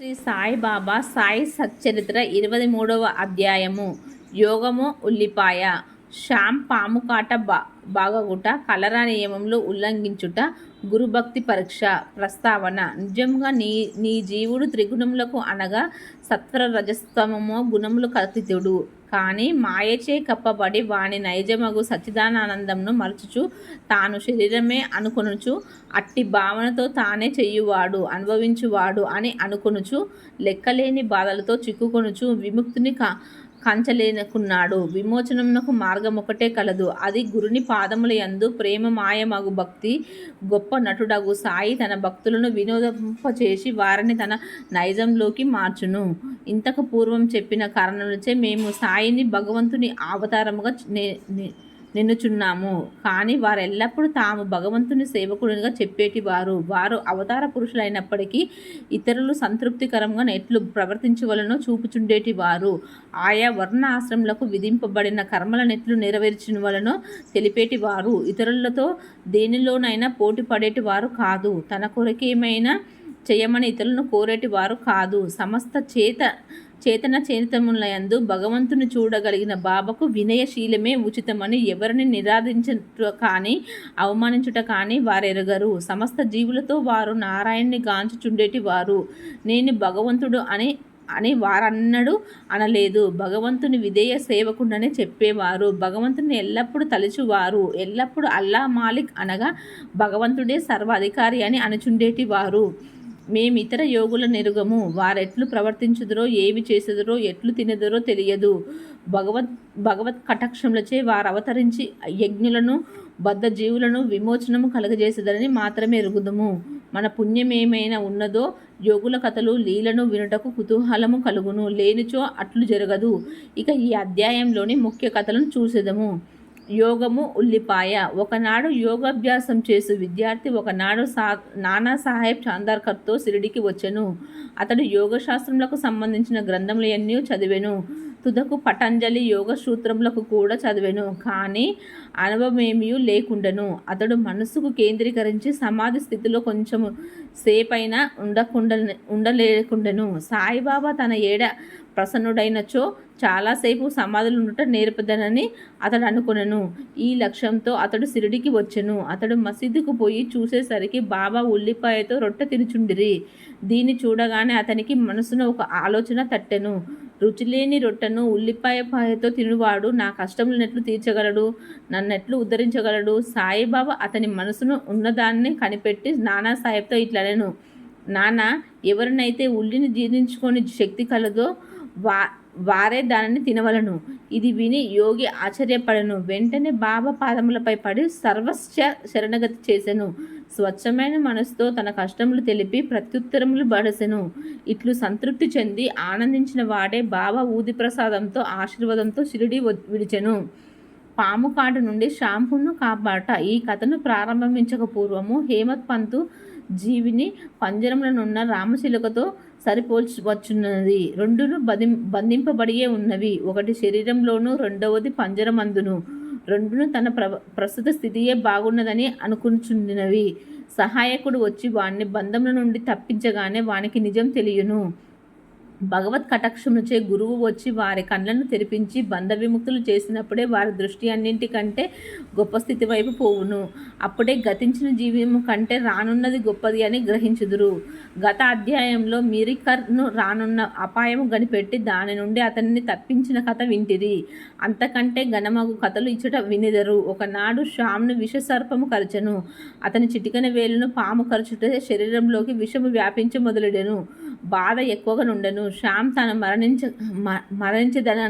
శ్రీ సాయిబాబా సాయి సచ్చరిత్ర ఇరవై మూడవ అధ్యాయము. యోగము ఉల్లిపాయ. శ్యామ్ పాముకాట బా బాగగుట కలరా నియమంలో ఉల్లంఘించుట గురుభక్తి పరీక్ష ప్రస్తావన. నిజంగా నీ నీ జీవుడు త్రిగుణములకు అనగా సత్వర రజస్తమము గుణములు కథితుడు కానీ మాయచే కప్పబడి వాని నైజమగు సచ్చిదానందంను మరచుచు తాను శరీరమే అనుకొనుచు అట్టి భావనతో తానే చెయ్యువాడు అనుభవించువాడు అని అనుకొనుచు లెక్కలేని బాధలతో చిక్కుకొనుచు విముక్తిని కా కంచలేనుకున్నాడు. విమోచనమునకు మార్గం ఒకటే కలదు. అది గురుని పాదముల యందు ప్రేమ మాయమగు భక్తి గొప్ప నటుడగు సాయి తన భక్తులను వినోదింపచేసి వారిని తన నైజంలోకి మార్చును. ఇంతకు పూర్వం చెప్పిన కారణాలచే మేము సాయిని భగవంతుని అవతారముగా నే- నిన్నుచున్నాము. కానీ వారెల్లప్పుడు తాము భగవంతుని సేవకుడిగా చెప్పేటి వారు వారు అవతార పురుషులైనప్పటికీ ఇతరులు సంతృప్తికరంగా ఎట్లు ప్రవర్తించవలనో చూపుచుండేటి వారు ఆయా వర్ణ ఆశ్రమలకు విధింపబడిన కర్మల నెట్లు నెరవేర్చిన వలన తెలిపేటి వారు ఇతరులతో దేనిలోనైనా పోటీ పడేటి వారు కాదు. తన కొరకేమైనా చేయమని ఇతరులను కోరేటి వారు కాదు. సమస్త చేత చేతన చేతములయందు భగవంతుని చూడగలిగిన బాబాకు వినయశీలమే ఉచితమని ఎవరిని నిరాధించుట కానీ అవమానించుట కానీ వారెరగరు. సమస్త జీవులతో వారు నారాయణ్ణి గాంచుచుండేటి వారు. నేను భగవంతుడు అని అని వారన్నడు అనలేదు. భగవంతుని విధేయ సేవకుండానే చెప్పేవారు. భగవంతుని ఎల్లప్పుడూ తలుచువారు. ఎల్లప్పుడూ అల్లా మాలిక్ అనగా భగవంతుడే సర్వాధికారి అని అనుచుండేటి వారు. మేము ఇతర యోగుల నెరుగము. వారెట్లు ప్రవర్తించుదురో ఏమి చేసేదరో ఎట్లు తినదరో తెలియదు. భగవత్ భగవత్ కటాక్షములచే వారు అవతరించి యజ్ఞులను బద్ధ జీవులను విమోచనము కలగజేసేదని మాత్రమే ఎరుగుదుము. మన పుణ్యం ఏమైనా ఉన్నదో యోగుల కథలు లీలను వినుటకు కుతూహలము కలుగును. లేనిచో అట్లు జరగదు. ఇక ఈ అధ్యాయంలోని ముఖ్య కథలను చూసేదము. యోగము ఉల్లిపాయ. ఒకనాడు యోగాభ్యాసం చేసు విద్యార్థి ఒకనాడు సా నానా సాహెబ్ చాందార్కర్తో షిరిడికి వచ్చెను. అతడు యోగశాస్త్రములకు సంబంధించిన గ్రంథములన్నీ చదివెను. తుదకు పతంజలి యోగ సూత్రములకు కూడా చదివెను. కానీ అనుభవమేమీ లేకుండెను. అతడు మనస్సుకు కేంద్రీకరించి సమాధి స్థితిలో కొంచెము సేపైనా ఉండకుండా ఉండలేకుండెను. సాయిబాబా తన ఏడ ప్రసన్నుడైనచో చాలాసేపు సమాధులు ఉండట నేర్పదనని అతడు అనుకునను ఈ లక్ష్యంతో అతడు సిరిడికి వచ్చెను. అతడు మసీదుకు పోయి చూసేసరికి బాబా ఉల్లిపాయతో రొట్టె తినుచుండిరి. దీన్ని చూడగానే అతనికి మనసున ఒక ఆలోచన తట్టెను. రుచిలేని రొట్టెను ఉల్లిపాయ పాయతో తినువాడు. నా కష్టములనెట్లు తీర్చగలడు నన్నెట్లు ఉద్ధరించగలడు. సాయిబాబా అతని మనసును ఉన్నదాన్ని కనిపెట్టి నానా సాహెబ్తో ఇట్లనెను నాన్న ఎవరినైతే ఉల్లిని జీర్ణించుకొని శక్తి కలదో వా వారే దానిని తినవలను. ఇది విని యోగి ఆశ్చర్యపడను. వెంటనే బాబా పాదములపై పడి సర్వస్వ శరణగతి చేసెను. స్వచ్ఛమైన మనసుతో తన కష్టములు తెలిపి ప్రత్యుత్తరములు బడసెను. ఇట్లు సంతృప్తి చెంది ఆనందించిన వాడే బాబా ఊది ప్రసాదంతో ఆశీర్వాదంతో షిరిడి విడిచెను. పాము కాటు నుండి షాంపును కాపాట ఈ కథను ప్రారంభించక పూర్వము హేమత్ పంతు జీవిని పంజరములనున్న రామశిలకతో సరిపోల్చవచ్చున్నది. రెండును బంధింపబడియే ఉన్నవి. ఒకటి శరీరంలోను రెండవది పంజరమందును. రెండును తన ప్ర ప్రస్తుత స్థితియే బాగున్నదని అనుకుంటున్నవి. సహాయకుడు వచ్చి వాణ్ణి బంధముల నుండి తప్పించగానే వానికి నిజం తెలియను. భగవత్ కటాక్షముచే గురువు వచ్చి వారి కళ్ళను తెరిపించి బంధ విముక్తులు చేసినప్పుడే వారి దృష్టి అన్నింటికంటే గొప్ప స్థితి వైపు పోవును. అప్పుడే గతించిన జీవము కంటే రానున్నది గొప్పది అని గ్రహించుదురు. గత అధ్యాయంలో మిరికర్ను రానున్న అపాయము గనిపెట్టి దాని నుండి అతనిని తప్పించిన కథ వింటిరి. అంతకంటే ఘనమగు కథలు ఇచ్చట వినిదరు. ఒకనాడు శ్యామ్ను విషసర్పము కరచను. అతని చిటికన వేలును పాము కరచుటే శరీరంలోకి విషము వ్యాపించి మొదలెడెను. బాధ ఎక్కువగా నుండెను శ్యామ్ తాను మరణించ మరణించదని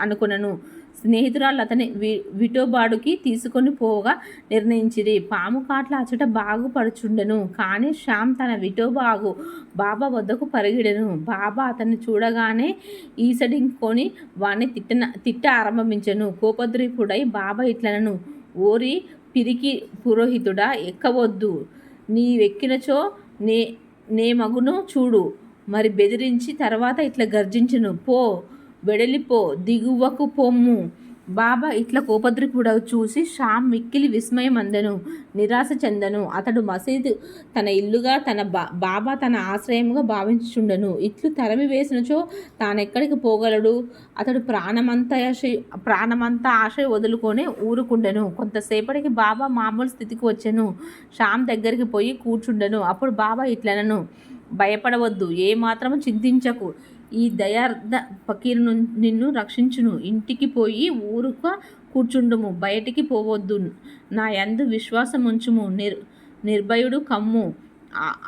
అను- స్నేహితురాలు అతని వి విటోబాడుకి తీసుకొని పోగా నిర్ణయించిరి. పాము కాట్ల అచట బాగుపడుచుండెను. కానీ శ్యామ్ తన విటోబాగు బాబా వద్దకు పరిగిడెను. బాబా అతన్ని చూడగానే ఈసడింకొని వాణ్ణి తిట్టన తిట్ట ఆరంభించెను. కోపద్రీపుడై బాబా ఇట్లనను. ఓరి పిరికి పురోహితుడా ఎక్కవద్దు. నీవెక్కినచో నే నే మగును చూడు. మరి బెదిరించి తర్వాత ఇట్లా గర్జించును. పో వెడలిపో దిగువకు పొమ్ము. బాబా ఇట్ల కోపద్రికుడ చూసి షామ్ మిక్కిలి విస్మయం అందను నిరాశ చెందను. అతడు మసీదు తన ఇల్లుగా తన బా బాబా తన ఆశ్రయముగా భావించుచుండను. ఇట్లు తరమి వేసినచో తానెక్కడికి పోగలడు? అతడు ప్రాణమంతా ఆశ ప్రాణమంతా ఆశ వదులుకొని ఊరుకుండెను. కొంతసేపటికి బాబా మామూలు స్థితికి వచ్చాను. షామ్ దగ్గరికి పోయి కూర్చుండెను. అప్పుడు బాబా ఇట్లనను. భయపడవద్దు. ఏమాత్రం చింతించకు. ఈ దయార్థ ఫకీర్ ను- నిన్ను రక్షించును. ఇంటికి పోయి ఊరుక కూర్చుండుము. బయటికి పోవద్దు. నా యందు విశ్వాసం ఉంచుము నిర్ నిర్భయుడు కమ్ము.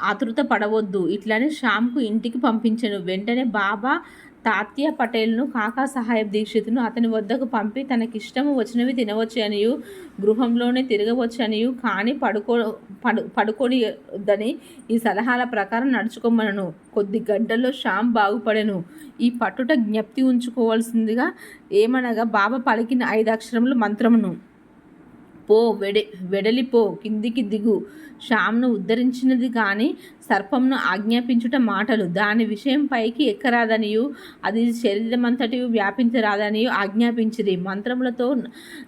ఆతృత పడవద్దు. ఇట్లానే శ్యామ్కు ఇంటికి పంపించను. వెంటనే బాబా తాత్య పటేల్ను కాకా సాహెబ్ దీక్షితును అతని వద్దకు పంపి తనకిష్టము వచ్చినవి తినవచ్చు అనియు గృహంలోనే తిరగవచ్చు అనియు కానీ పడుకో పడు పడుకొనిదని ఈ సలహాల ప్రకారం నడుచుకోమనను కొద్ది గంటల్లో శ్యామ్ బాగుపడెను. ఈ పట్టుట జ్ఞప్తి ఉంచుకోవాల్సిందిగా ఏమనగా బాబా పలికిన ఐదు అక్షరములు మంత్రమును. పో వెడె వెడలిపో కిందికి దిగు. శ్యామ్ను ఉద్ధరించినది కానీ సర్పంను ఆజ్ఞాపించుట మాటలు. దాని విషయం పైకి ఎక్కరాదనియు. అది శరీరమంతటి వ్యాపించరాదనియు ఆజ్ఞాపించిరి. మంత్రములతో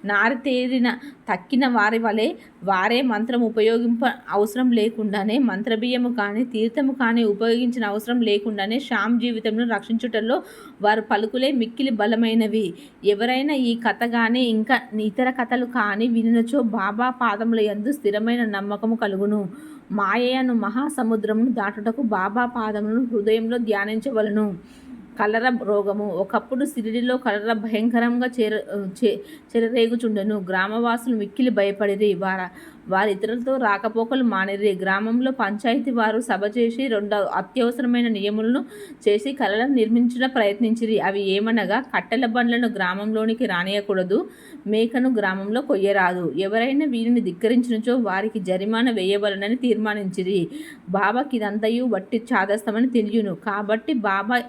నారితేరిన తక్కిన వారి వలె వారే మంత్రం ఉపయోగింప అవసరం లేకుండానే మంత్రబియ్యము కానీ తీర్థము కానీ ఉపయోగించిన అవసరం లేకుండానే శ్యామ్ జీవితంను రక్షించుటలో వారు పలుకులే మిక్కిలి బలమైనవి. ఎవరైనా ఈ కథ కానీ ఇంకా ఇతర కథలు కానీ వినచో బాబా పాదముల యందు స్థిరమైన నమ్మకము కలుగును మాయను మహాసముద్రమును దాటుటకు బాబా పాదములను హృదయంలో ధ్యానించవలను. కలర రోగము. ఒకప్పుడు సిరిడిలో కలర భయంకరంగా చేర చే చెలరేగుచుండెను. గ్రామవాసులు మిక్కిలి భయపడిరి. వార వారి ఇతరులతో రాకపోకలు మానిరి. గ్రామంలో పంచాయతీ వారు సభ చేసి రెండు అత్యవసరమైన నియములను చేసి కళలను నిర్మించడం ప్రయత్నించిరి. అవి ఏమనగా కట్టెల బండ్లను గ్రామంలోనికి రానియకూడదు. మేకను గ్రామంలో కొయ్యరాదు. ఎవరైనా వీరిని ధిక్కరించినచో వారికి జరిమానా వేయవలనని తీర్మానించిరి. బాబాకి ఇదంతయు వట్టి చాదస్తమని తెలియను. కాబట్టి బాబా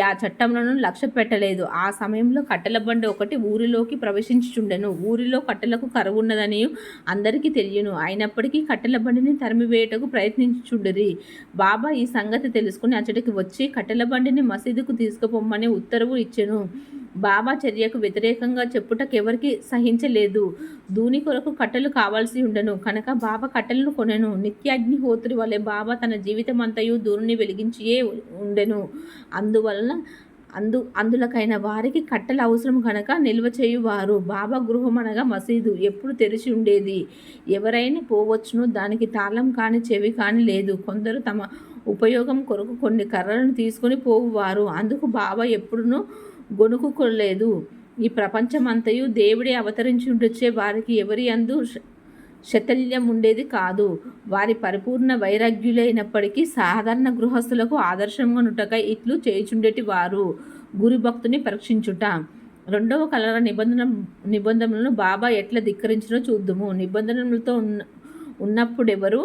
ఆ చట్టములను లక్ష్య పెట్టలేదు. ఆ సమయంలో కట్టెల బండి ఒకటి ఊరిలోకి ప్రవేశించుచుండెను. ఊరిలో కట్టెలకు కరువున్నదని అందరికీ తెలియను. అయినప్పటికీ కట్టెల బండిని తరిమివేయటకు ప్రయత్నించుచుండిరి. బాబా ఈ సంగతి తెలుసుకుని అతడికి వచ్చి కట్టెల బండిని మసీదుకు తీసుకుపోమ్మని ఉత్తర్వు ఇచ్చెను. బాబా చర్యకు వ్యతిరేకంగా చెప్పుటకెవరికి సహించలేదు. దూని కొరకు కట్టెలు కావాల్సి ఉండను. కనుక బాబా కట్టెలను కొనెను. నిత్యాగ్నిహోత్రి వలె బాబా తన జీవితమంతయు దూరుని వెలిగించియే ఉండెను. అందువలన అందు అందులకైన వారికి కట్టెల అవసరం కనుక నిల్వ చేయువారు. బాబా గృహం అనగా మసీదు ఎప్పుడు తెరిచి ఉండేది? ఎవరైనా పోవచ్చును? దానికి తాళం కాని చెవి కాని లేదు. కొందరు తమ ఉపయోగం కొరకు కొన్ని కర్రలను తీసుకొని పోవువారు. అందుకు బాబా ఎప్పుడునూ గొనుకుకోలేదు ఈ ప్రపంచమంతయు దేవుడే అవతరించి ఉండొచ్చే వారికి ఎవరి అందు శతల్యం ఉండేది కాదు. వారి పరిపూర్ణ వైరాగ్యులైనప్పటికీ సాధారణ గృహస్థులకు ఆదర్శంగా నుటక ఇట్లు చేయుచుండేటి వారు గురు భక్తుని పరీక్షించుట. రెండవ కలర నిబంధన నిబంధనలను బాబా ఎట్లా ధిక్కరించినో చూద్దుము. నిబంధనలతో ఉన్న ఉన్నప్పుడెవరు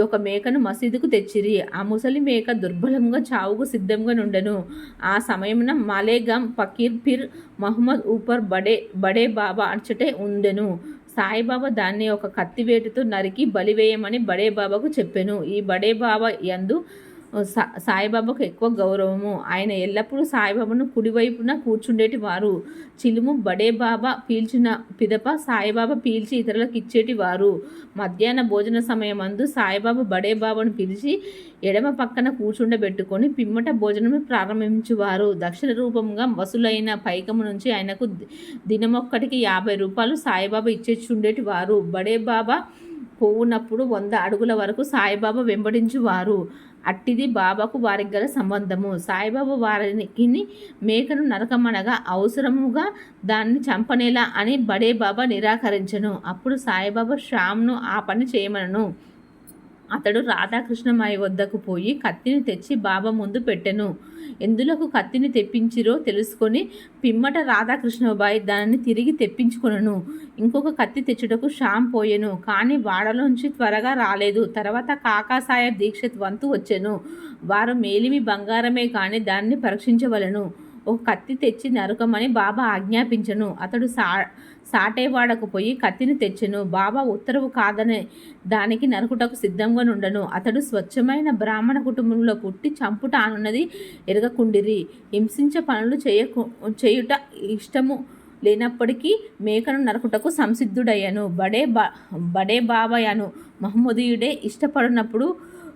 ఒక మేకను మసీదుకు తెచ్చిరి. ఆ ముసలి మేక దుర్బలంగా చావుకు సిద్ధంగా నుండెను. ఆ సమయమున మాలేగాం ఫకీర్ పిర్ మహమ్మద్ ఊపర్ బడే బడే బాబా అచ్చటే ఉండెను. సాయిబాబా దాన్ని ఒక కత్తివేటుతో నరికి బలివేయమని బడే బాబాకు చెప్పెను. ఈ బడే బాబా యందు సా సాయిబాబాకు ఎక్కువ గౌరవము. ఆయన ఎల్లప్పుడూ సాయిబాబాను కుడివైపున కూర్చుండేటి వారు. చిలుము బడే బాబా పీల్చిన పిదప సాయిబాబా పీల్చి ఇతరులకు ఇచ్చేటి వారు. మధ్యాహ్న భోజన సమయమందు సాయిబాబా బడే బాబాను పిలిచి ఎడమ పక్కన కూర్చుండబెట్టుకొని పిమ్మట భోజనం ప్రారంభించువారు. దక్షిణ రూపంగా వసూలైన పైకము నుంచి ఆయనకు దినమొక్కటికి యాభై రూపాయలు సాయిబాబా ఇచ్చేచుండేటి వారు. బడే బాబా పోవునప్పుడు వంద అడుగుల వరకు సాయిబాబా వెంబడించువారు. అట్టిది బాబాకు వారికి గల సంబంధము. సాయిబాబా వారికి మేకను నరకమనగా అవసరముగా దాన్ని చంపనేలా అని బడే బాబా నిరాకరించను. అప్పుడు సాయిబాబా శ్యామ్ను ఆ పని చేయమనను. అతడు రాధాకృష్ణమాయి వద్దకు పోయి కత్తిని తెచ్చి బాబా ముందు పెట్టెను. ఎందులకు కత్తిని తెప్పించిరో తెలుసుకొని పిమ్మట రాధాకృష్ణబాయి దానిని తిరిగి తెప్పించుకొనను. ఇంకొక కత్తి తెచ్చుటకు షాం పోయెను. కానీ వాడలోంచి త్వరగా రాలేదు. తర్వాత కాకాసాహెబ్ దీక్షిత్ వంతు వచ్చెను. వారు మేలిమి బంగారమే కానీ దాన్ని పరీక్షించవలను. ఒక కత్తి తెచ్చి నరకమని బాబా ఆజ్ఞాపించను. అతడు సా సాటేవాడకు పోయి కత్తిని తెచ్చెను. బాబా ఉత్తర్వు కాదనే దానికి నరుకుటకు సిద్ధంగా నుండను. అతడు స్వచ్ఛమైన బ్రాహ్మణ కుటుంబంలో పుట్టి చంపుట అనున్నది ఎరగకుండిరి. హింసించే పనులు చేయకు చేయుట ఇష్టము లేనప్పటికీ మేకను నరకుటకు సంసిద్ధుడయ్యను. బడే బా బడే బాబాయను మహమ్మదీయుడే ఇష్టపడినప్పుడు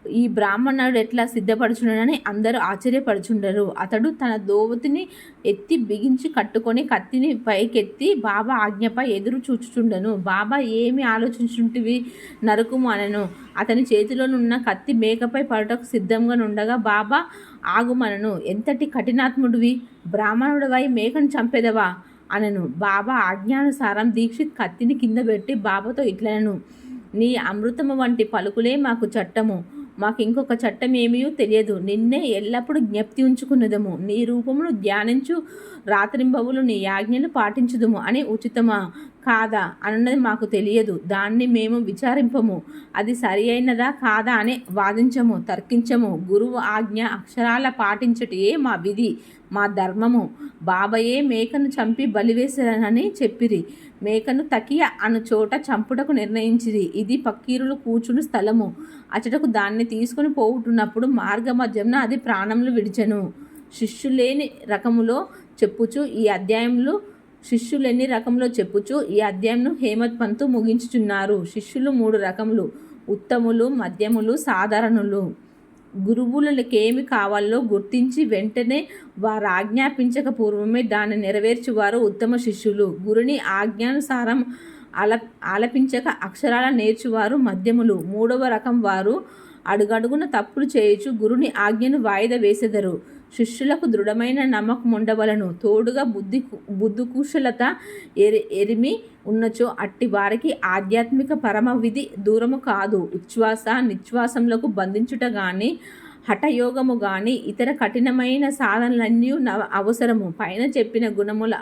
ఈ బ్రాహ్మణుడు ఎట్లా సిద్ధపడుచున్నాడని అందరూ ఆశ్చర్యపడుచుండరు. అతడు తన దోవతిని ఎత్తి బిగించి కట్టుకొని కత్తిని పైకెత్తి బాబా ఆజ్ఞపై ఎదురు చూచుచుండను. బాబా ఏమి ఆలోచించుంటివి నరుకుము అనను. అతని చేతిలోనున్న కత్తి మేకపై పడటకు సిద్ధంగా నుండగా బాబా ఆగుమనను. ఎంతటి కఠినాత్ముడివి! బ్రాహ్మణుడివై మేకను చంపేదవా? అనను. బాబా ఆజ్ఞానుసారం దీక్షిత్ కత్తిని కింద పెట్టి బాబాతో ఇట్లనను. నీ అమృతము వంటి పలుకులే మాకు చట్టము. మాకు ఇంకొక చట్టం ఏమీ తెలియదు. నిన్నే ఎల్లప్పుడూ జ్ఞప్తి ఉంచుకున్నదము. నీ రూపమును ధ్యానించు రాత్రింబవులు నీ యాజ్ఞలు పాటించుదుము అని ఉచితమా? కాదా అన్నది మాకు తెలియదు. దాన్ని మేము విచారింపము. అది సరి అయినదా కాదా అని వాదించము తర్కించము. గురువు ఆజ్ఞ అక్షరాల పాటించటయే మా విధి మా ధర్మము. బాబయే మేకను చంపి బలివేశారని చెప్పిరి. మేకను తకియ అను చోట చంపుటకు నిర్ణయించిరి. ఇది పక్కీరులు కూర్చుని స్థలము. అచటకు దాన్ని తీసుకుని మార్గ మార్గమధ్యంన అది ప్రాణములు విడిచెను. శిష్యులేని రకములో చెప్పుచు ఈ అధ్యాయంలో శిష్యులెన్ని రకంలో చెప్పుచు ఈ అధ్యాయంను హేమత్ పంతు ముగించుచున్నారు. శిష్యులు మూడు రకములు ఉత్తములు మధ్యములు సాధారణులు. గురువులకేమి కావాలో గుర్తించి వెంటనే వారు ఆజ్ఞాపించక పూర్వమే దాన్ని నెరవేర్చువారు ఉత్తమ శిష్యులు. గురుని ఆజ్ఞానుసారం ఆల ఆలపించక అక్షరాల నేర్చువారు మధ్యములు. మూడవ రకం వారు అడుగడుగున తప్పులు చేయుచు గురుని ఆజ్ఞను వాయిదా వేసెదరు. శిష్యులకు దృఢమైన నమ్మకం ఉండవలను. తోడుగా బుద్ధి బుద్ధి కుశలత ఎరి ఎరిమి ఉన్నచో అట్టి వారికి ఆధ్యాత్మిక పరమ విధి దూరము కాదు. ఉచ్ఛ్వాస నిశ్వాసములకు బంధించుట గాని హఠయోగము గాని ఇతర కఠినమైన సాధనలన్నీ నవ అవసరము. పైన చెప్పిన గుణముల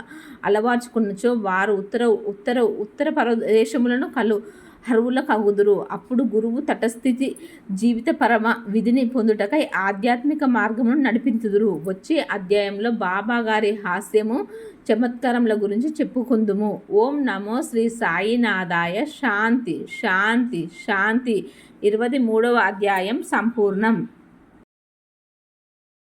అలవార్చుకున్నచో వారు ఉత్తర ఉత్తర ఉత్తర ప్రదేశములను కలు హరువుల కగుదురు అప్పుడు గురువు తటస్థితి జీవిత పరమ విధిని పొందుటకై ఆధ్యాత్మిక మార్గమును నడిపించుదురు. వచ్చే అధ్యాయంలో బాబా గారి హాస్యము చమత్కారముల గురించి చెప్పుకుందుము. ఓం నమో శ్రీ సాయినాథాయ శాంతి శాంతి శాంతి. ఇరవై మూడవ అధ్యాయం సంపూర్ణం.